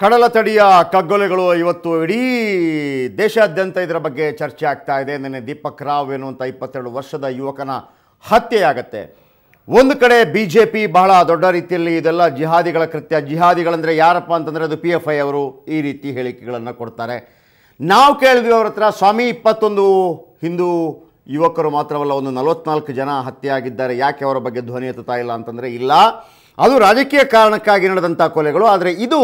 ಕಡಲ ತಡಿಯ ಕಗ್ಗೊಲೆಗಳು ಇವತ್ತು ಇಡೀ ದೇಶಾದ್ಯಂತ ಇದರ ಬಗ್ಗೆ ಚರ್ಚೆ ಆಗ್ತಾ ಇದೆ. ನಿನ್ನೆ ದೀಪಕ್ ರಾವ್ ಎನ್ನುವಂಥ ಇಪ್ಪತ್ತೆರಡು ವರ್ಷದ ಯುವಕನ ಹತ್ಯೆಯಾಗತ್ತೆ. ಒಂದು ಕಡೆ ಬಿ ಜೆ ಪಿ ಬಹಳ ದೊಡ್ಡ ರೀತಿಯಲ್ಲಿ ಇದೆಲ್ಲ ಜಿಹಾದಿಗಳ ಕೃತ್ಯ. ಜಿಹಾದಿಗಳಂದರೆ ಯಾರಪ್ಪ ಅಂತಂದರೆ ಅದು ಪಿ ಎಫ್ ಐ ಅವರು ಈ ರೀತಿ ಹೇಳಿಕೆಗಳನ್ನು ಕೊಡ್ತಾರೆ. ನಾವು ಕೇಳಿದ್ವಿ ಅವ್ರ ಹತ್ರ, ಸ್ವಾಮಿ, ಇಪ್ಪತ್ತೊಂದು ಹಿಂದೂ ಯುವಕರು ಮಾತ್ರವಲ್ಲ, ಒಂದು ನಲವತ್ನಾಲ್ಕು ಜನ ಹತ್ಯೆಯಾಗಿದ್ದಾರೆ. ಯಾಕೆ ಅವರ ಬಗ್ಗೆ ಧ್ವನಿ ಎತ್ತುತ್ತಾ ಇಲ್ಲ? ಅಂತಂದರೆ, ಇಲ್ಲ. ಅದು ರಾಜಕೀಯ ಕಾರಣಕ್ಕಾಗಿ ನಡೆದಂಥ ಕೊಲೆಗಳು. ಆದರೆ ಇದು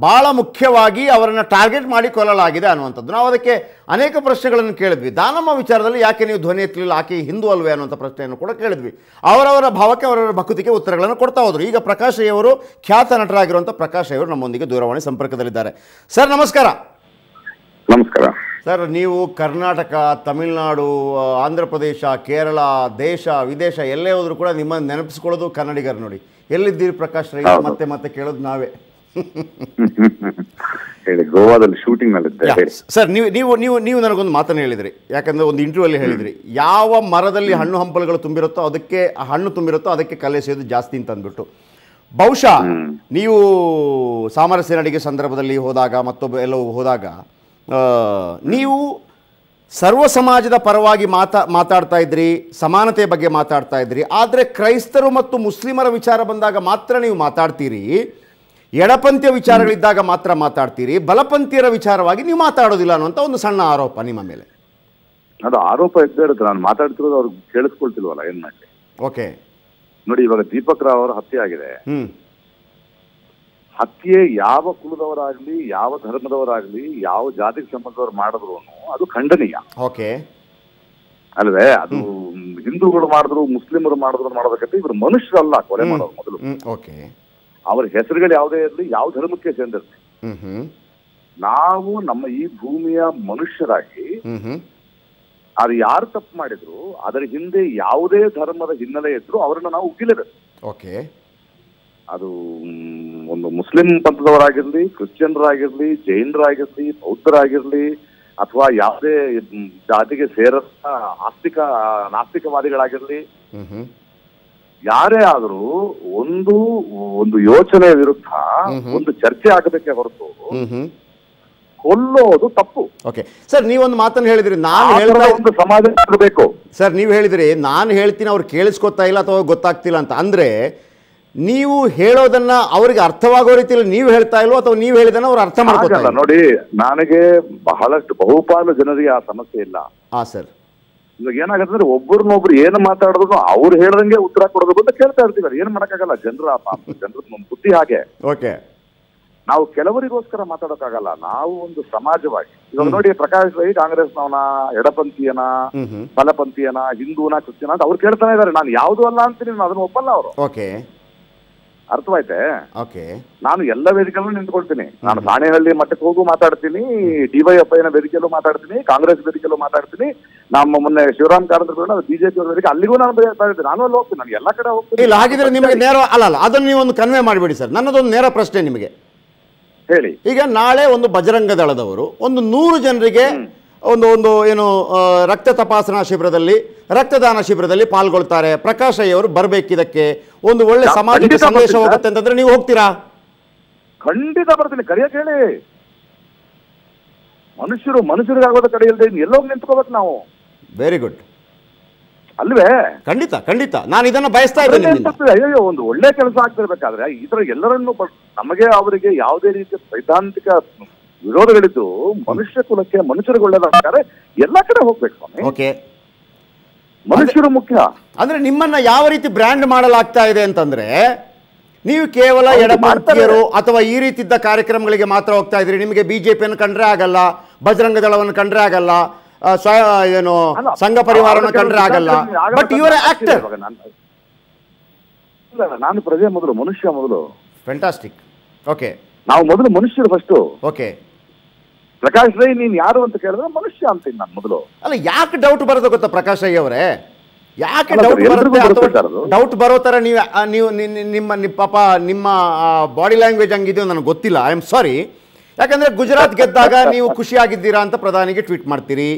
ಭಾಳ ಮುಖ್ಯವಾಗಿ ಅವರನ್ನು ಟಾರ್ಗೆಟ್ ಮಾಡಿ ಕೊಲ್ಲಲಾಗಿದೆ ಅನ್ನುವಂಥದ್ದು. ನಾವು ಅದಕ್ಕೆ ಅನೇಕ ಪ್ರಶ್ನೆಗಳನ್ನು ಕೇಳಿದ್ವಿ. ದಾನಮ್ಮ ವಿಚಾರದಲ್ಲಿ ಯಾಕೆ ನೀವು ಧ್ವನಿ ಎತ್ತಲಿಲ್ಲ? ಆಕೆ ಹಿಂದೂ ಅಲ್ವೇ ಅನ್ನುವಂಥ ಪ್ರಶ್ನೆಯನ್ನು ಕೂಡ ಕೇಳಿದ್ವಿ. ಅವರವರ ಭಾವಕ್ಕೆ ಅವರವರ ಭಕ್ತಿಗೆ ಉತ್ತರಗಳನ್ನು ಕೊಡ್ತಾ ಹೋದರು. ಈಗ ಪ್ರಕಾಶ್ ಅವರು ಖ್ಯಾತ ನಟರಾಗಿರುವಂಥ ಪ್ರಕಾಶ್ ಅವರು ನಮ್ಮೊಂದಿಗೆ ದೂರವಾಣಿ ಸಂಪರ್ಕದಲ್ಲಿದ್ದಾರೆ. ಸರ್ ನಮಸ್ಕಾರ. ನಮಸ್ಕಾರ. ಸರ್ ನೀವು ಕರ್ನಾಟಕ ತಮಿಳುನಾಡು ಆಂಧ್ರ ಪ್ರದೇಶ ಕೇರಳ ದೇಶ ವಿದೇಶ ಎಲ್ಲೇ ಹೋದರೂ ಕೂಡ ನಿಮ್ಮನ್ನು ನೆನಪಿಸ್ಕೊಳ್ಳೋದು ಕನ್ನಡಿಗರು ನೋಡಿ. ಎಲ್ಲಿದ್ದೀರಿ ಪ್ರಕಾಶ್ ರೈ? ಮತ್ತೆ ಮತ್ತೆ ಕೇಳೋದು ನಾವೇ. ಹೇಳಿ ಗೋವಾದಲ್ಲಿ ಶೂಟಿಂಗ್ ನಲ್ಲಿದ್ದೆ ಸರ್ ನೀವು ನೀವು ನೀವು ನೀವು ನನಗೊಂದು ಮಾತನ್ನು ಹೇಳಿದ್ರಿ. ಯಾಕಂದ್ರೆ ಒಂದು ಇಂಟರ್ವ್ಯೂ ಅಲ್ಲಿ ಹೇಳಿದ್ರಿ. ಯಾವ ಮರದಲ್ಲಿ ಹಣ್ಣು ಹಂಪಲುಗಳು ತುಂಬಿರುತ್ತೋ ಅದಕ್ಕೆ ಹಣ್ಣು ತುಂಬಿರುತ್ತೋ ಅದಕ್ಕೆ ಕಲೆ ಸೇದು ಜಾಸ್ತಿ ಅಂತ ಅಂದ್ಬಿಟ್ಟು. ಬಹುಶಃ ನೀವು ಸಾಮರಸ್ಯ ನಡಿಗೆ ಸಂದರ್ಭದಲ್ಲಿ ಹೋದಾಗ ಮತ್ತೊಬ್ಬ ಎಲ್ಲೋ ಹೋದಾಗ ನೀವು ಸರ್ವ ಸಮಾಜದ ಪರವಾಗಿ ಮಾತಾ ಮಾತಾಡ್ತಾ ಇದ್ರಿ ಸಮಾನತೆ ಬಗ್ಗೆ ಮಾತಾಡ್ತಾ ಇದ್ರಿ ಆದರೆ ಕ್ರೈಸ್ತರು ಮತ್ತು ಮುಸ್ಲಿಮರ ವಿಚಾರ ಬಂದಾಗ ಮಾತ್ರ ನೀವು ಮಾತಾಡ್ತೀರಿ. ಎಡಪಂಥೀಯ ವಿಚಾರಗಳಿದ್ದಾಗ ಮಾತ್ರ ಮಾತಾಡ್ತೀರಿ ಬಲಪಂಥೀಯರ ವಿಚಾರವಾಗಿ ನೀವು ಮಾತಾಡೋದಿಲ್ಲ ಅನ್ನುವಂಥ ಒಂದು ಸಣ್ಣ ಆರೋಪ ನಿಮ್ಮ ಮೇಲೆ. ಅದು ಆರೋಪ ಇದ್ದೇ ಇರುತ್ತೆ. ನಾನು ಮಾತಾಡ್ತಿರೋದು ಅವ್ರಿಗೆ ಕೇಳಿಸ್ಕೊಳ್ತಿಲ್ವಲ್ಲ ಏನ್ ಮಾಡಿ ಓಕೆ. ನೋಡಿ ಇವಾಗ ದೀಪಕ್ ರಾವ್ ಅವರ ಹತ್ಯೆ ಆಗಿದೆ. ಹತ್ಯೆ ಯಾವ ಕುಲದವರಾಗ್ಲಿ ಯಾವ ಧರ್ಮದವರಾಗ್ಲಿ ಯಾವ ಜಾತಿಗೆ ಸಂಬಂಧದವ್ರು ಮಾಡಿದ್ರು ಅದು ಖಂಡನೀಯ. ಓಕೆ. ಅಲ್ವೇ ಅದು ಹಿಂದೂಗಳು ಮಾಡಿದ್ರು ಮುಸ್ಲಿಮರು ಮಾಡಿದ್ರು ಮಾಡೋದಕ್ಕೆ ಇವರು ಮನುಷ್ಯರಲ್ಲ ಕೊಲೆ ಮಾಡೋರು ಮೊದಲು. ಓಕೆ. ಅವ್ರ ಹೆಸರುಗಳು ಯಾವುದೇ ಇರಲಿ ಯಾವ ಧರ್ಮಕ್ಕೆ ಹ್ಞೂ ನಾವು ನಮ್ಮ ಈ ಭೂಮಿಯ ಮನುಷ್ಯರಾಗಿ ಅದು ಯಾರು ತಪ್ಪು ಮಾಡಿದ್ರು ಅದರ ಹಿಂದೆ ಯಾವುದೇ ಧರ್ಮದ ಹಿನ್ನೆಲೆ ಇದ್ರು ಅವರನ್ನ ನಾವು ಉಗಿಲೇಬೇಕು ಓಕೆ. ಅದು ಒಂದು ಮುಸ್ಲಿಂ ಪಂಥದವರಾಗಿರ್ಲಿ ಕ್ರಿಶ್ಚಿಯನ್ರಾಗಿರ್ಲಿ ಜೈನರಾಗಿರ್ಲಿ ಬೌದ್ಧರಾಗಿರ್ಲಿ ಅಥವಾ ಯಾವುದೇ ಜಾತಿಗೆ ಸೇರ ಆಸ್ತಿಕ ನಾಸ್ತಿಕವಾದಿಗಳಾಗಿರ್ಲಿ ಯಾರೇ ಆದರೂ ಒಂದು ಒಂದು ಯೋಚನೆ ವಿರುದ್ಧ ಒಂದು ಚರ್ಚೆ ಆಗಬೇಕೆ ಹೊರತು ಕೊಲ್ಲೋದು ತಪ್ಪು. ಓಕೆ. ಸರ್ ನೀವೊಂದು ಮಾತನ್ನು ಹೇಳಿದ್ರಿ. ನಾನು ಹೇಳ್ತಾ ಒಂದು ಸಮಾಜ ಇರಬೇಕು. ಸರ್ ನೀವು ಹೇಳಿದ್ರಿ ನಾನು ಹೇಳ್ತೀನಿ ಅವ್ರು ಕೇಳಿಸ್ಕೊತಾ ಇಲ್ಲ ಅಥವಾ ಗೊತ್ತಾಗ್ತಿಲ್ಲ ಅಂತ. ಅಂದ್ರೆ ನೀವು ಹೇಳೋದನ್ನ ಅವ್ರಿಗೆ ಅರ್ಥವಾಗೋ ರೀತಿಯಲ್ಲಿ ನೀವು ಹೇಳ್ತಾ ಇಲ್ವೋ ಅಥವಾ ನೀವು ಹೇಳಿದನ್ನ ಅವ್ರು ಅರ್ಥ ಮಾಡ್ಕೊತಾ ಇಲ್ಲ? ನೋಡಿ ನನಗೆ ಬಹಳಷ್ಟು ಬಹುಪಾಲು ಜನರಿಗೆ ಆ ಸಮಸ್ಯೆ ಇಲ್ಲ. ಹಾ ಸರ್. ಇವಾಗ ಏನಾಗುತ್ತೆ ಅಂದ್ರೆ ಒಬ್ಬರನ್ನೊಬ್ರು ಏನು ಮಾತಾಡೋದು ಅವ್ರು ಹೇಳ್ದಂಗೆ ಉತ್ತರ ಕೊಡೋದು ಅಂತ ಕೇಳ್ತಾ ಇರ್ತೀವಿ. ಏನ್ ಮಾಡಕ್ಕಾಗಲ್ಲ. ಜನರ ಜನರ ಬುದ್ಧಿ ಹಾಗೆ. ಓಕೆ. ನಾವು ಕೆಲವರಿಗೋಸ್ಕರ ಮಾತಾಡೋಕ್ಕಾಗಲ್ಲ. ನಾವು ಒಂದು ಸಮಾಜವಾಗಿ. ಇವಾಗ ನೋಡಿ ಪ್ರಕಾಶ್ ರೈ ಕಾಂಗ್ರೆಸ್ನವನ ಎಡಪಂಥೀಯನ ಎಡಪಂಥಿಯನ ಬಲಪಂಥಿಯನ ಹಿಂದೂನ ಕ್ರಿಶ್ಚಿಯನ ಅಂತ ಅವ್ರು ಕೇಳ್ತಾನೆ ಇದಾರೆ ನಾನು ಯಾವ್ದು ಅಲ್ಲ ಅಂತೀನಿ. ನಾನು ಅದನ್ನ ಒಪ್ಪಲ್ಲ ಅವರು. ಓಕೆ. ಅರ್ಥವಾಯ್ತೆ? ಓಕೆ. ನಾನು ಎಲ್ಲ ವೇದಿಕೆಯಲ್ಲೂ ನಿಂತ್ಕೊಳ್ತೀನಿ. ನಾನು ಸಾಣೆಹಳ್ಳಿ ಮಠಕ್ಕೆ ಹೋಗು ಮಾತಾಡ್ತೀನಿ. ಡಿವೈಎಫ್ಐನ ವೇದಿಕೆಯಲ್ಲೂ ಮಾತಾಡ್ತೀನಿ. ಕಾಂಗ್ರೆಸ್ ವೇದಿಕೆಯಲ್ಲೂ ಮಾತಾಡ್ತೀನಿ. ನಮ್ಮ ಮೊನ್ನೆ ಶಿವರಾಮ್ ಕಾರಂತರ ಬಿಜೆಪಿ ಅವರಿಗೆ ಅಲ್ಲಿಗೂ ನಾನು ಮಾತಾಡ್ತೀನಿ ನಾನು ಅಲ್ಲಿ ಹೋಗ್ತೀನಿ ನಾನು ಎಲ್ಲ ಕಡೆ ಹೋಗ್ತೀನಿ. ಇಲ್ಲ ಹಾಗಿದ್ರೆ ನಿಮಗೆ ನೇರ ಅಲ್ಲ ಅಲ್ಲ ಅದನ್ನು ನೀವು ಒಂದು ಕನ್ವೆ ಮಾಡಿಬಿಡಿ ಸರ್. ನನ್ನದೊಂದು ನೇರ ಪ್ರಶ್ನೆ ನಿಮಗೆ. ಹೇಳಿ. ಈಗ ನಾಳೆ ಒಂದು ಬಜರಂಗ ದಳದವರು ಒಂದು ನೂರು ಜನರಿಗೆ ಒಂದು ಒಂದು ಏನು ರಕ್ತ ತಪಾಸಣಾ ಶಿಬಿರದಲ್ಲಿ ರಕ್ತದಾನ ಶಿಬಿರದಲ್ಲಿ ಪಾಲ್ಗೊಳ್ತಾರೆ. ಪ್ರಕಾಶ್ ಅಯ್ಯ ಅವರು ಬರಬೇಕಿದಕ್ಕೆ ಒಂದು ಒಳ್ಳೆ ಸಮಾಜಕ್ಕೆ ಸಂದೇಶ ಹೋಗುತ್ತೆ ಅಂತಂದ್ರೆ ನೀವು ಹೋಗ್ತೀರಾ? ಖಂಡಿತ ಬರ್ತೀನಿ. ಕರೆಯ ಹೇಳಿ ಮನುಷ್ಯರು ಮನುಷ್ಯರಿಗಾಗೋದ ಕಡೆ ಇಲ್ಲದೆ ಎಲ್ಲೋಗಿ ನಿಂತ್ಕೋಬೇಕು ನಾವು. ವೆರಿ ಗುಡ್ ಅಲ್ವೇ? ಖಂಡಿತ ಖಂಡಿತ. ನಾನು ಇದನ್ನ ಬಯಸ್ತಾ ಇದ್ದೇನೆ ಅಯ್ಯೋ ಒಂದು ಒಳ್ಳೆ ಕೆಲಸ ಆಗ್ತಿರ್ಬೇಕಾದ್ರೆ ಈ ತರ ಎಲ್ಲರನ್ನು ನಮಗೆ ಅವರಿಗೆ ಯಾವುದೇ ರೀತಿಯ ಸೈದ್ಧಾಂತಿಕ ವಿರೋಧಗಳಿದ್ದು ಮನುಷ್ಯ ಕುಲಕ್ಕೆ ಮನುಷ್ಯರಿಗೆ ಒಳ್ಳೇದಾಗ್ತಾರೆ ಎಲ್ಲ ಕಡೆ ಹೋಗ್ಬೇಕು ಸ್ವಾಮಿ. ಓಕೆ ಮನುಷ್ಯರು ಮುಖ್ಯ. ಅಂದ್ರೆ ನಿಮ್ಮನ್ನ ಯಾವ ರೀತಿ ಬ್ರ್ಯಾಂಡ್ ಮಾಡಲಾಗ್ತಾ ಇದೆ ಅಂತಂದ್ರೆ ನೀವು ಕೇವಲ ಮಾಡ್ತಾರೆ. ಅಥವಾ ಈ ರೀತಿದ್ದ ಕಾರ್ಯಕ್ರಮಗಳಿಗೆ ಮಾತ್ರ ಹೋಗ್ತಾ ಇದ್ರಿ ನಿಮಗೆ ಬಿಜೆಪಿಯನ್ನು ಕಂಡ್ರೆ ಆಗಲ್ಲ ಬಜರಂಗ ದಳವನ್ನು ಕಂಡ್ರೆ ಆಗಲ್ಲ ಏನು ಸಂಘ ಪರಿವಾರವನ್ನು ಕಂಡ್ರೆ ಆಗಲ್ಲ. ಬಟ್ ಇವರ ಆಕ್ಟರ್ ನಾನು- ಪ್ರಜೆ ಮೊದಲು ಮನುಷ್ಯ ಮೊದಲು. ಫ್ಯಾಂಟಾಸ್ಟಿಕ್ ಓಕೆ ನಾವು ಮೊದಲು ಮನುಷ್ಯರು ಫಸ್ಟ್ ಓಕೆ ಪ್ರಕಾಶ್ ರೈ ನೀನ್ ಯಾರು ಅಂತ ಕೇಳಿದ್ರೆ ಮನುಷ್ಯ ಅಂತೀನಿ ನಾನು ಮೊದಲು. ಅಲ್ಲ ಯಾಕೆ ಡೌಟ್ ಬರೋದು ಗೊತ್ತಾ ಪ್ರಕಾಶ್ ರೈ ಅವರೇ? ಯಾಕೆ ಡೌಟ್ ಬರುತ್ತೆ? ಡೌಟ್ ಬರೋ ತರ ನೀವು ನೀವು ನಿಮ್ಮ ನಿ- ಪಾಪ ನಿಮ್ಮ ಬಾಡಿ ಲ್ಯಾಂಗ್ವೇಜ್ ಹಂಗಿದೆಯೋ ನನಗೆ ಗೊತ್ತಿಲ್ಲ. ಐ ಆಮ್ ಸಾರಿ ಯಾಕಂದ್ರೆ ಗುಜರಾತ್ ಗೆದ್ದಾಗ ನೀವು ಖುಷಿಯಾಗಿದ್ದೀರಾ ಅಂತ ಪ್ರಧಾನಿಗೆ ಟ್ವೀಟ್ ಮಾಡ್ತೀರಿ.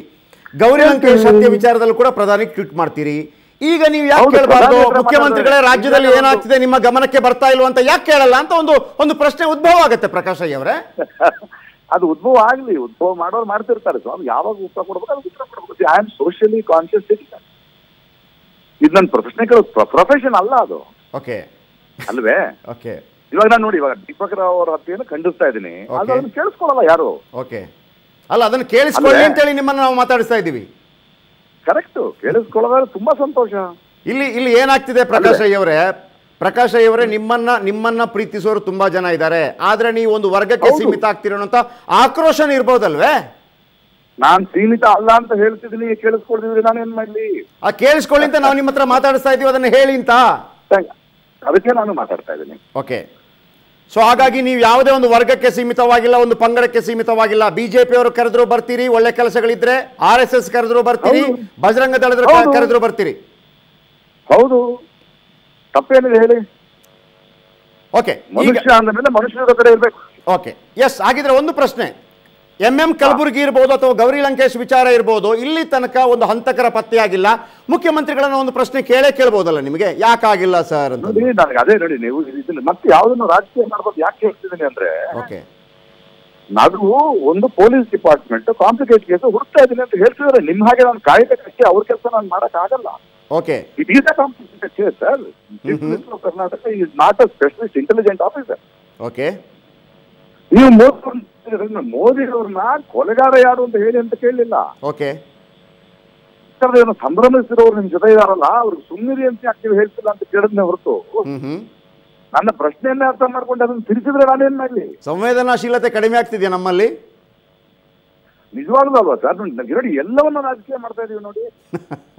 ಗೌರಿ ಲಂಕೇಶ್ ಹತ್ಯೆ ವಿಚಾರದಲ್ಲೂ ಕೂಡ ಪ್ರಧಾನಿ ಟ್ವೀಟ್ ಮಾಡ್ತೀರಿ. ಈಗ ನೀವು ಯಾಕೆ ಕೇಳಬಾರ್ದು? ಮುಖ್ಯಮಂತ್ರಿಗಳೇ ರಾಜ್ಯದಲ್ಲಿ ಏನಾಗ್ತಿದೆ ನಿಮ್ಮ ಗಮನಕ್ಕೆ ಬರ್ತಾ ಇಲ್ವ ಅಂತ ಯಾಕೆ ಕೇಳಲ್ಲ ಅಂತ ಒಂದು ಒಂದು ಪ್ರಶ್ನೆ ಉದ್ಭವ ಆಗುತ್ತೆ ಪ್ರಕಾಶ್ ಅವರೇ. ಅದು ಉದ್ಭವ ಆಗ್ಲಿ ಉದ್ಭವ ಮಾಡೋರು ಮಾಡ್ತಿರ್ತಾರೆ ಸ್ವಾಮಿ. ಯಾವಾಗ ಉತ್ತರ ಕೊಡ್ಬೇಕು ಅದು ಉತ್ತರ ಕೊಡ್ಬೇಕು. I am socially conscious citizen ಇದು ನನ್ನ ಪ್ರೊಫೆಷನಲ್ ಪ್ರೊಫೆಷನ್ ಅಲ್ಲ ಅದು. ಓಕೆ ಅಲ್ವೇ? ಓಕೆ ಇವಾಗ ನಾನು ನೋಡಿ ಇವಾಗ ದೀಪಕ್ ರಾವ್ ಅವರ ಹತ್ಯೆಯನ್ನು ಖಂಡಿಸ್ತಾ ಇದ್ದೀನಿ. ಅದನ್ನ ಕೇಳಿಸ್ಕೊಳಲ್ಲ ಯಾರು? ಓಕೆ ಅಲ್ಲ ಅದನ್ನು ಕೇಳಿಸ್ಕೊಳ್ಳಿ ಅಂತ ಅಂತೇಳಿ ನಿಮ್ಮನ್ನು ನಾವು ಮಾತಾಡಿಸ್ತಾ ಇದ್ದೀವಿ. ಕರೆಕ್ಟ್. ಕೇಳಿಸ್ಕೊಳ್ಳೋದಾದ್ರೆ ತುಂಬಾ ಸಂತೋಷ. ಇಲ್ಲಿ ಇಲ್ಲಿ ಏನಾಗ್ತಿದೆ ಪ್ರಕಾಶ್ ಅವರೇ ಪ್ರಕಾಶ್ ಅವರೇ ನಿಮ್ಮನ್ನ ನಿಮ್ಮನ್ನ ಪ್ರೀತಿಸೋರು ತುಂಬಾ ಜನ ಇದ್ದಾರೆ. ಆದ್ರೆ ನೀವು ಒಂದು ವರ್ಗಕ್ಕೆ ಸೀಮಿತ ಆಗ್ತಿರೋ ಅಂತ ಆಕ್ರೋಶನ ಇರ್ಬೋದಲ್ವೇ? ನಾನ್ ಸೀಮಿತ ಅಲ್ಲ ಅಂತ ಹೇಳ್ತಿದ್ದೀನಿ ಕೇಳಿಸ್ಕೊಳ್ತಿದ್ರಿ ನಾನು ಏನ್ ಮಾಡ್ಲಿ? ಆ ಕೇಳಿಸ್ಕೊಳ್ಳಿ ಅಂತ ನಾವು ನಿಮ್ಮ ಹತ್ರ ಮಾತಾಡಿಸ್ತಾ ಇದೀವಿ ಅದನ್ನ ಹೇಳಿ ಅಂತ. ಅದಕ್ಕೆ ನಾನು ಮಾತಾಡ್ತಾ ಇದ್ದೀನಿ. ಓಕೆ. ಸೊ ಹಾಗಾಗಿ ನೀವು ಯಾವುದೇ ಒಂದು ವರ್ಗಕ್ಕೆ ಸೀಮಿತವಾಗಿಲ್ಲ ಒಂದು ಪಂಗಡಕ್ಕೆ ಸೀಮಿತವಾಗಿಲ್ಲ. ಬಿಜೆಪಿ ಅವರು ಕರೆದ್ರು ಬರ್ತೀರಿ ಒಳ್ಳೆ ಕೆಲಸಗಳಿದ್ರೆ ಆರ್ ಎಸ್ ಎಸ್ ಕರೆದ್ರು ಬರ್ತೀರಿ ಬಜರಂಗ ದಳದ ಕರೆದ್ರು ಬರ್ತೀರಿ. ಹೌದು. ತಪ್ಪೇನಿದೆ ಹೇಳಿ. ಓಕೆ ಮನುಷ್ಯ ಅಂದ ಮನುಷ್ಯರ ಕಡೆ ಇರ್ಬೇಕು. ಓಕೆ ಎಸ್ ಹಾಗಿದ್ರೆ ಒಂದು ಪ್ರಶ್ನೆ. ಎಂ ಎಂ ಕಲಬುರಗಿ ಇರ್ಬೋದು ಅಥವಾ ಗೌರಿ ಲಂಕೇಶ್ ವಿಚಾರ ಇರ್ಬೋದು ಇಲ್ಲಿ ತನಕ ಒಂದು ಹಂತಕರ ಪತ್ತೆಯಾಗಿಲ್ಲ. ಮುಖ್ಯಮಂತ್ರಿಗಳನ್ನ ಒಂದು ಪ್ರಶ್ನೆ ಕೇಳೇ ಕೇಳ್ಬೋದಲ್ಲ ನಿಮಗೆ? ಯಾಕಾಗಿಲ್ಲ ಸರ್ ಅಂತ. ನೋಡಿ ನನಗೆ ಅದೇ ನೋಡಿ ನೀವು ಮತ್ತೆ ಯಾವ್ದನ್ನು ರಾಜಕೀಯ ಮಾಡ್ಬೋದು ಯಾಕೆ ಹೇಳ್ತಿದ್ದೀನಿ ಅಂದ್ರೆ ಓಕೆ. ನಾವು ಒಂದು ಪೊಲೀಸ್ ಡಿಪಾರ್ಟ್ಮೆಂಟ್ ಕಾಂಪ್ಲಿಕೇಟ್ ಕೇಸ್ ಹುಡುಕ್ತಾ ಇದೀನಿ ಅಂತ ಹೇಳ್ತಿದ್ರೆ ನಿಮ್ ಹಾಗೆ ನಾನು ಕಾಯ್ಬೇಕಷ್ಟೇ ಅವ್ರ ಕೆಲಸ ನಾನು ಮಾಡಕ್ ಆಗಲ್ಲ. Okay. It is a complicated case sir. Karnataka is not a specialist intelligent officer okay. ನೀವು ಮೋದಿ ಮೋದಿ ಅವ್ರನ್ನ ಕೊಲೆಗಾರ ಯಾರು ಅಂತ ಹೇಳಿ ಅಂತ ಕೇಳಲಿಲ್ಲ. ಓಕೆ. ಸಂಭ್ರಮಿಸಿರೋರು ನಿಮ್ ಜೊತೆ ಇದಾರಲ್ಲ ಅವ್ರಿಗೆ ಸುಮ್ಮನಿರಿ ಅಂತ ಯಾಕೆ ನೀವು ಹೇಳ್ತಿಲ್ಲ ಅಂತ ಕೇಳಿದ್ನೆ ಹೊರತು. ನನ್ನ ಪ್ರಶ್ನೆಯನ್ನೇ ಅರ್ಥ ಮಾಡ್ಕೊಂಡು ಅದನ್ನ ತಿಳಿಸಿದ್ರೆ ನಾನೇನ್ ಮಾಡ್ಲಿ? ಸಂವೇದನಾಶೀಲತೆ ಕಡಿಮೆ ಆಗ್ತಿದೆಯಾ ನಮ್ಮಲ್ಲಿ? ನಿಜವಾಗ್ಲೂ ಅಲ್ವಾ ಸರ್? ನೋಡಿ ಎಲ್ಲವನ್ನ ರಾಜಕೀಯ ಮಾಡ್ತಾ ಇದೀವಿ ನೋಡಿ.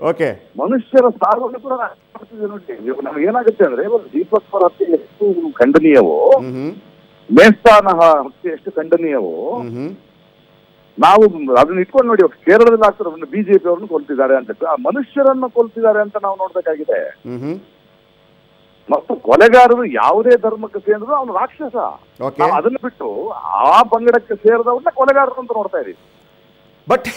ಓಕೆ. ಮನುಷ್ಯರ ಸಾವನ್ನು ಕೂಡ ರಾಜಕೀಯ ನೋಡಿ. ನಮ್ಗೆ ಏನಾಗುತ್ತೆ ಅಂದ್ರೆ ಒಂದು ದೀಪಕ್ ಅವರ ಹತ್ಯೆ ಎಷ್ಟು ಖಂಡನೀಯವೋ ಮೇಸ್ತಾನ ಹತ್ಯೆ ಎಷ್ಟು ಖಂಡನೀಯವೋ ನಾವು ಅದನ್ನ ಇಟ್ಕೊಂಡು ನೋಡಿ ಕೇರಳದಲ್ಲಿ ಕೇರಳದಲ್ಲಿ ಆಗ್ತಿರೋದನ್ನ ಬಿಜೆಪಿ ಅವ್ರನ್ನ ಕೊಲ್ತಿದ್ದಾರೆ ಅಂತ ಆ ಮನುಷ್ಯರನ್ನ ಕೊಲ್ತಿದ್ದಾರೆ ಅಂತ ನಾವು ನೋಡ್ಬೇಕಾಗಿದೆ. ಮತ್ತು ಕೊಲೆಗಾರರು ಯಾವುದೇ ಧರ್ಮಕ್ಕೆ ಸೇರಿದ್ರು ಅವನು ರಾಕ್ಷಸ. ಅದನ್ನ ಬಿಟ್ಟು ಆ ಪಂಗಡಕ್ಕೆ ಸೇರಿದವ್ರನ್ನ ಕೊಲೆಗಾರರು ಅಂತ ನೋಡ್ತಾ ಇದೀವಿ. ಬಟ್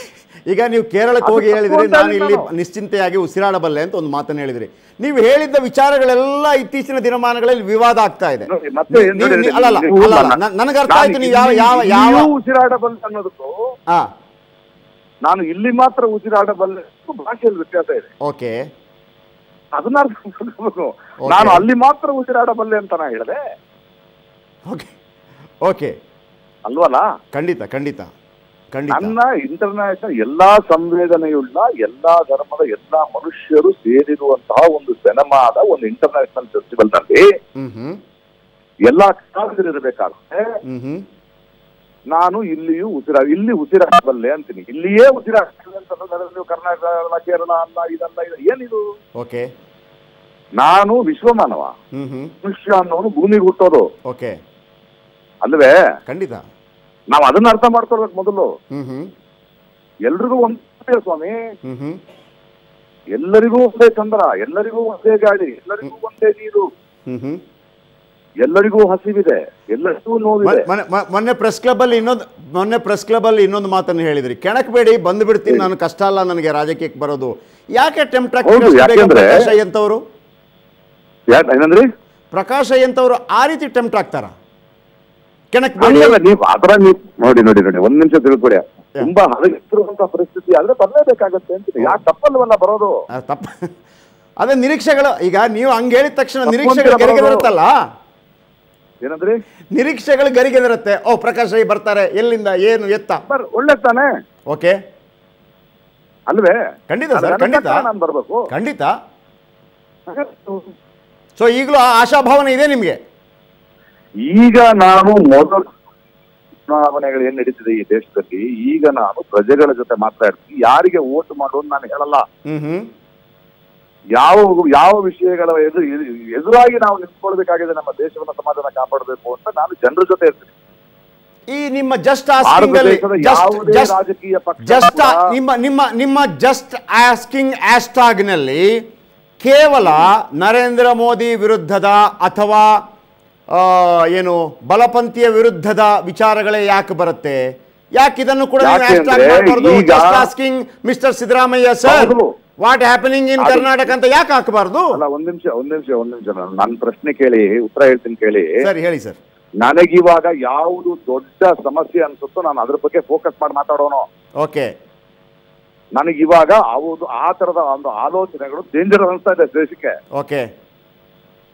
ಈಗ ನೀವು ಕೇರಳಕ್ಕೆ ಹೋಗಿ ಹೇಳಿದ್ರೆ ನಾನು ಇಲ್ಲಿ. ನಿಶ್ಚಿಂತೆಯಾಗಿ ಉಸಿರಾಡಬಲ್ಲೆ ಅಂತ ಒಂದು ಮಾತನ್ನು ಹೇಳಿದ್ರಿ. ನೀವು ಹೇಳಿದ್ದ ವಿಚಾರಗಳೆಲ್ಲ ಇತ್ತೀಚಿನ ದಿನಮಾನಗಳಲ್ಲಿ ವಿವಾದ ಆಗ್ತಾ ಇದೆ. ಅಲ್ಲ ಅರ್ಥ ಆಯ್ತು ನೀವು ಯಾವ ಯಾವ ಯಾವ ಉಸಿರಾಡಬಲ್ಲ ಅನ್ನೋದಕ್ಕೂ ಹಾ. ನಾನು ಇಲ್ಲಿ ಮಾತ್ರ ಉಸಿರಾಡಬಲ್ಲೆ ಭಾಷೆಯಲ್ಲಿ ವ್ಯತ್ಯಾಸ ಇದೆ. ಓಕೆ. ಅದನ್ನ ನಾನು ಅಲ್ಲಿ ಮಾತ್ರ ಉಸಿರಾಡಬಲ್ಲೆ ಅಂತ ನಾ ಹೇಳಿದೆ. ಓಕೆ. ಓಕೆ. ಅಲ್ವಲ್ಲ? ಖಂಡಿತ ಖಂಡಿತ. ನನ್ನ ಇಂಟರ್ನ್ಯಾಷನಲ್ ಎಲ್ಲಾ ಸಂವೇದನೆಯುಳ್ಳ ಎಲ್ಲಾ ಧರ್ಮದ ಎಲ್ಲಾ ಮನುಷ್ಯರು ಸೇರಿರುವಂತಹ ಒಂದು ಸಿನಿಮಾದ ಒಂದು ಇಂಟರ್ನ್ಯಾಷನಲ್ ಫೆಸ್ಟಿವಲ್ನಲ್ಲಿ ಎಲ್ಲಾ ಕಲಾವಿದರು ಇರಬೇಕಾಗುತ್ತೆ. ಹ್ಮ್ ಹ್ಮ್ ನಾನು ಇಲ್ಲಿಯೂ ಉಸಿರ ಇಲ್ಲಿ ಉಸಿರಾಗಬಲ್ಲೆ ಅಂತೀನಿ. ಇಲ್ಲಿಯೇ ಉಸಿರಾಗ್ತದೆ ಅಂತ ನೀವು ಕರ್ನಾಟಕ ಅಲ್ಲ ಕೇರಳ ಅಲ್ಲ ಇದಲ್ಲ ಇದು. ಏನಿದು? ಓಕೆ. ನಾನು ವಿಶ್ವಮಾನವ. ಮನುಷ್ಯ ಅನ್ನೋನು ಭೂಮಿಗೆ ಹುಟ್ಟೋದು. ಓಕೆ. ಅಲ್ವೇ? ಖಂಡಿತ. ನಾವು ಅದನ್ನ ಅರ್ಥ ಮಾಡ್ಕೊಳ್ಬೇಕು ಮೊದಲು. ಎಲ್ರಿಗೂ ಒಂದೇ ಸ್ವಾಮಿ. ಎಲ್ಲರಿಗೂ ಒಂದೇ ಚಂದ್ರ ಎಲ್ಲರಿಗೂ ಒಂದೇ ಗಾಳಿ ಎಲ್ಲರಿಗೂ ಒಂದೇ ನೀರು. ಎಲ್ಲರಿಗೂ ಹಸಿವಿದೆ ಎಲ್ಲರಿಗೂ ನೋವಿದೆ. ಮೊನ್ನೆ- ಪ್ರೆಸ್ ಕ್ಲಬ್ ಅಲ್ಲಿ ಇನ್ನೊಂದು ಮೊನ್ನೆ ಪ್ರೆಸ್ ಕ್ಲಬ್ ಅಲ್ಲಿ ಇನ್ನೊಂದು ಮಾತನ್ನು ಹೇಳಿದ್ರಿ. ಕೆಣಕಬೇಡಿ ಬಂದು ಬಿಡ್ತೀನಿ ನಾನು ಕಷ್ಟ ಅಲ್ಲ ನನಗೆ ರಾಜಕೀಯಕ್ಕೆ ಬರೋದು. ಯಾಕೆ ಟೆಂಪ್ಟ್ ಪ್ರಕಾಶ್ ಏನಂದ್ರಿ? ಪ್ರಕಾಶ್ ಅಯ್ಯಂತವರು ಆ ರೀತಿ ಟೆಂಪ್ಟ್ ಆಗ್ತಾರ ನೀವು ಆತರ ನೀವು ನೋಡಿ ನೋಡಿ ನೋಡಿ ಒಂದ್ ನಿಮಿಷ ತಿಳ್ಕೊಡಿ ತುಂಬಾ ಹರಗಿರುವಂತ ಪರಿಸ್ಥಿತಿ. ಆದ್ರೆ ಬರ್ಲೇಬೇಕಾಗತ್ತೆ ಅಂತ ಯಾಕೆ ತಪ್ಪಲ್ವಲ್ಲ ಬರೋದು? ತಪ್ಪ ಅದೇ ನಿರೀಕ್ಷೆಗಳು. ಈಗ ನೀವು ಹಂಗೆ ಹೇಳಿದ ತಕ್ಷಣ ನಿರೀಕ್ಷೆಗಳು ಗರಿಗೆದಿರುತ್ತಲ್ಲ ಏನಂದ್ರೆ? ನಿರೀಕ್ಷೆಗಳು ಗರಿಗೆದಿರುತ್ತೆ ಓ ಪ್ರಕಾಶ್ ಅಯ್ಯ ಬರ್ತಾರೆ. ಎಲ್ಲಿಂದ ಏನು ಎತ್ತ? ಬರ್ ಒಳ್ಳೆ ತಾನೆ? ಓಕೆ. ಅಲ್ವೇ? ಖಂಡಿತ ಸರ್ ಖಂಡಿತ. ನಾನು ಬರ್ಬೇಕು. ಖಂಡಿತ. ಸೊ ಈಗಲೂ ಆಶಾಭಾವನೆ ಇದೆ ನಿಮಗೆ? ಈಗ ನಾನು ಮೊದಲು ಚುನಾವಣೆಗಳು ಏನ್ ನಡೀತಿದೆ ಈ ದೇಶದಲ್ಲಿ ಈಗ ನಾನು ಪ್ರಜೆಗಳ ಜೊತೆ ಮಾತಾಡ್ತೀನಿ. ಯಾರಿಗೆ ಓಟ್ ಮಾಡೋದು ನಾನು ಹೇಳಲ್ಲ. ಯಾವ ಯಾವ ವಿಷಯಗಳ ಎದುರು ಎದುರಾಗಿ ನಾವು ನಿಂತ್ಕೊಳ್ಬೇಕಾಗಿದೆ ನಮ್ಮ ದೇಶವನ್ನ ಸಮಾಜನ ಕಾಪಾಡಬೇಕು ಅಂತ ನಾನು ಜನರ ಜೊತೆ ಇರ್ತೀನಿ. ಈ ನಿಮ್ಮ ಜಸ್ಟ್ ರಾಜಕೀಯ ಜಸ್ಟ್ ನಿಮ್ಮ ನಿಮ್ಮ ನಿಮ್ಮ ಜಸ್ಟ್ ಆಸ್ಕಿಂಗ್ನಲ್ಲಿ ಕೇವಲ ನರೇಂದ್ರ ಮೋದಿ ವಿರುದ್ಧದ ಅಥವಾ ಏನು ಬಲಪಂಥೀಯ ವಿರುದ್ಧದ ವಿಚಾರಗಳೇ ಯಾಕೆ ಬರುತ್ತೆ? ಯಾಕೆ ಇದನ್ನು ಕೂಡ asking mister Siddaramaiah sir. What happening in Karnataka ಅಂತ ಯಾಕೆ ಹಾಕಬಾರ್ದು? ಅಲ್ಲ ಒಂದ್ ನಿಮಿಷ ಒಂದ್ ನಿಮಿಷ ಒಂದ್ ನಿಮಿಷ ನನ್ನ ಪ್ರಶ್ನೆ ಕೇಳಿ ಉತ್ತರ ಹೇಳ್ತೀನಿ ಕೇಳಿ. ಸರಿ ಹೇಳಿ ಸರ್ ನನಗಿವಾಗ ಯಾವುದು ದೊಡ್ಡ ಸಮಸ್ಯೆ ಅನ್ಸುತ್ತೋ ನಾನು ಅದ್ರ ಬಗ್ಗೆ ಫೋಕಸ್ ಮಾಡಿ ಮಾತಾಡೋನು. ಓಕೆ ನನಗಿವಾಗ ಆ ತರದ ಒಂದು ಆಲೋಚನೆಗಳು ಡೇಂಜರ್ ಅನ್ಸ್ತಾ ಇದೆ ದೇಶಕ್ಕೆ. ಓಕೆ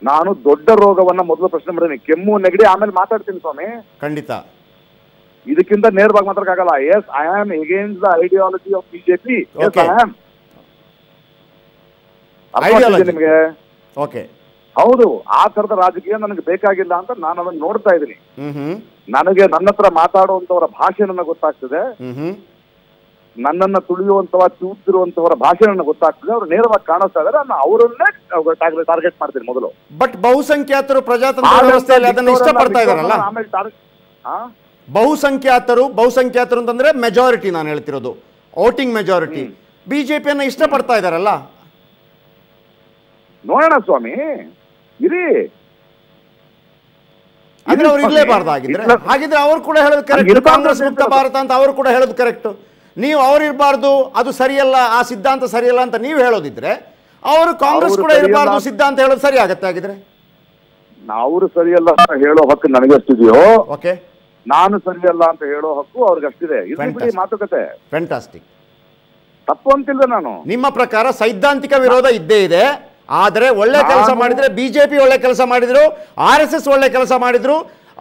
ನಾನು ದೊಡ್ಡ ರೋಗವನ್ನ ಮೊದಲು ಪ್ರಶ್ನೆ ಮಾಡಿದ್ದೀನಿ. ಕೆಮ್ಮು ನೆಗಡಿ ಆಮೇಲೆ ಮಾತಾಡ್ತೀನಿ ಸ್ವಾಮಿ. ಖಂಡಿತ. ಇದಕ್ಕಿಂತ ನೇರವಾಗಿ ಮಾತಾಡಕ್ಕಾಗಲ್ಲ yes I am against the ideology of BJP yes I am Ideology. ನಿಮಗೆ? ಓಕೆ ಹೌದು. ಆ ತರದ ರಾಜಕೀಯ ನನಗೆ ಬೇಕಾಗಿಲ್ಲ ಅಂತ ನಾನು ಅದನ್ನ ನೋಡ್ತಾ ಇದ್ದೀನಿ. ನನಗೆ ನನ್ನ ಹತ್ರ ಮಾತಾಡುವಂತವರ ಭಾಷೆ ನನಗೆ ಗೊತ್ತಾಗ್ತದೆ. ನನ್ನನ್ನ ತುಳಿಯುವಂತವ ಚೂತಿರುವಂತವರ ಭಾಷೆ ನನಗೆ ಗೊತ್ತಾಗ್ತದೆ. ಅವ್ರು ನೇರವಾಗಿ ಕಾಣಿಸ್ತಾ ಇದಾರೆ ನಾನು ಅವರನ್ನೇ ಟಾರ್ಗೆಟ್ ಮಾಡ್ತೀನಿ ಮೊದಲು. ಬಟ್ ಬಹುಸಂಖ್ಯಾತರು ಪ್ರಜಾತಂತ್ರ ವ್ಯವಸ್ಥೆಯಲ್ಲಿ ಅದನ್ನ ಇಷ್ಟಪಡ್ತಾ ಇದಾರಲ್ಲ ಆಮೇಲೆ ಬಹುಸಂಖ್ಯಾತರು ಬಹುಸಂಖ್ಯಾತರು ಅಂತಂದ್ರೆ ಮೆಜಾರಿಟಿ ನಾನು ಹೇಳ್ತಿರೋದು. ವೋಟಿಂಗ್ ಮೆಜಾರಿಟಿ ಬಿಜೆಪಿಯನ್ನ ಇಷ್ಟಪಡ್ತಾ ಇದಾರಲ್ಲ ನೋಡೋಣ ಸ್ವಾಮಿ. ಇರಿ. ಅಂದ್ರೆ ಅವ್ರು ಇರ್ಲೇಬಾರ್ದು ಇರ್ಲೇಬಾರ್ದಾಗಿದ್ರೆ ಹಾಗಿದ್ರೆ. ಅವ್ರು ಕೂಡ ಹೇಳೋದು ಕರೆಕ್ಟ್ ಕಾಂಗ್ರೆಸ್ ಮುಕ್ತ ಭಾರತ ಅಂತ ಅವರು ಕೂಡ ಹೇಳೋದು ಕರೆಕ್ಟ್ ನೀವು ಅವರು ಇರಬಾರ್ದು ಅದು ಸರಿಯಲ್ಲ ಆ ಸಿದ್ಧಾಂತ ಸರಿಯಲ್ಲ ಅಂತ ನೀವು ಹೇಳೋದಿದ್ರೆ ಅವರು ಕಾಂಗ್ರೆಸ್ ಕೂಡ ಇರಬಾರ್ದು ಸಿದ್ಧಾಂತ ಹೇಳೋದು ಸರಿ ಆಗತ್ತೆ ಆಗಿದ್ರೆ ಅವರು ಸರಿಯಲ್ಲ ಅಂತ ಹೇಳೋ ಹಕ್ಕು ನನಗೆ ಅಷ್ಟಿದೆಯೋ ಓಕೆ. ನಾನು ಸರಿಯಲ್ಲ ಅಂತ ಹೇಳೋ ಹಕ್ಕು ಅವ್ರಿಗಷ್ಟಿದೆ ಮಾತುಕತೆ. ಫ್ಯಾಂಟಾಸ್ಟಿಕ್ ತಪ್ಪು ಅಂತಿಲ್ಲ ನಾನು. ನಿಮ್ಮ ಪ್ರಕಾರ ಸೈದ್ಧಾಂತಿಕ ವಿರೋಧ ಇದ್ದೇ ಇದೆ ಆದರೆ ಒಳ್ಳೆ ಕೆಲಸ ಮಾಡಿದ್ರೆ ಬಿಜೆಪಿ ಒಳ್ಳೆ ಕೆಲಸ ಮಾಡಿದ್ರು ಆರ್ ಎಸ್ ಎಸ್ ಒಳ್ಳೆ ಕೆಲಸ ಮಾಡಿದ್ರು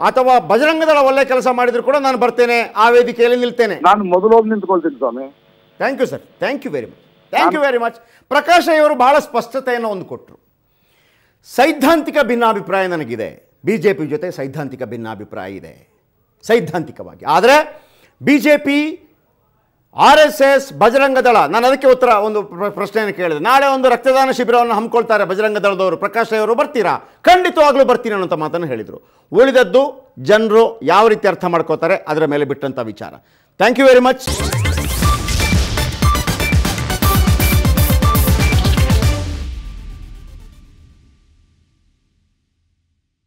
ಅಥವಾ ಬಜರಂಗದಳ ಒಳ್ಳೆ ಕೆಲಸ ಮಾಡಿದ್ರು ಕೂಡ ನಾನು ಬರ್ತೇನೆ ಆ ವೇದಿಕೆಯಲ್ಲಿ ನಿಲ್ತೇನೆ. ನಾನು ಮೊದಲು ಹೋಗಿ ನಿಂತ್ಕೊಳ್ತೀನಿ ಸ್ವಾಮಿ. Thank you sir thank you very much thank you very much Prakash ಇವರು ಬಹಳ ಸ್ಪಷ್ಟತೆಯನ್ನು ಒಂದು ಕೊಟ್ಟರು ಸೈದ್ಧಾಂತಿಕ ಭಿನ್ನಾಭಿಪ್ರಾಯ ನನಗಿದೆ. ಬಿ ಜೆ ಪಿ ಜೊತೆ ಸೈದ್ಧಾಂತಿಕ ಭಿನ್ನಾಭಿಪ್ರಾಯ ಇದೆ. ಸೈದ್ಧಾಂತಿಕವಾಗಿ. ಆದರೆ B J P R S S Bajrang Dal. ನಾನು ಅದಕ್ಕೆ ಉತ್ತರ, ಒಂದು ಪ್ರ- ಪ್ರಶ್ನೆಯನ್ನು ಕೇಳಿದೆ. ನಾಳೆ ಒಂದು ರಕ್ತದಾನ ಶಿಬಿರವನ್ನು ಹಮ್ಮಿಕೊಳ್ತಾರೆ ಬಜರಂಗ ದಳದವರು. ಪ್ರಕಾಶ್ ಅವರು ಬರ್ತೀರಾ? ಖಂಡಿತವಾಗ್ಲೂ ಬರ್ತೀನಿ ಅನ್ನೋಂಥ ಮಾತನ್ನು ಹೇಳಿದರು. ಉಳಿದದ್ದು ಜನರು ಯಾವ ರೀತಿ ಅರ್ಥ ಮಾಡ್ಕೋತಾರೆ, ಅದರ ಮೇಲೆ ಬಿಟ್ಟಂಥ ವಿಚಾರ. Thank you very much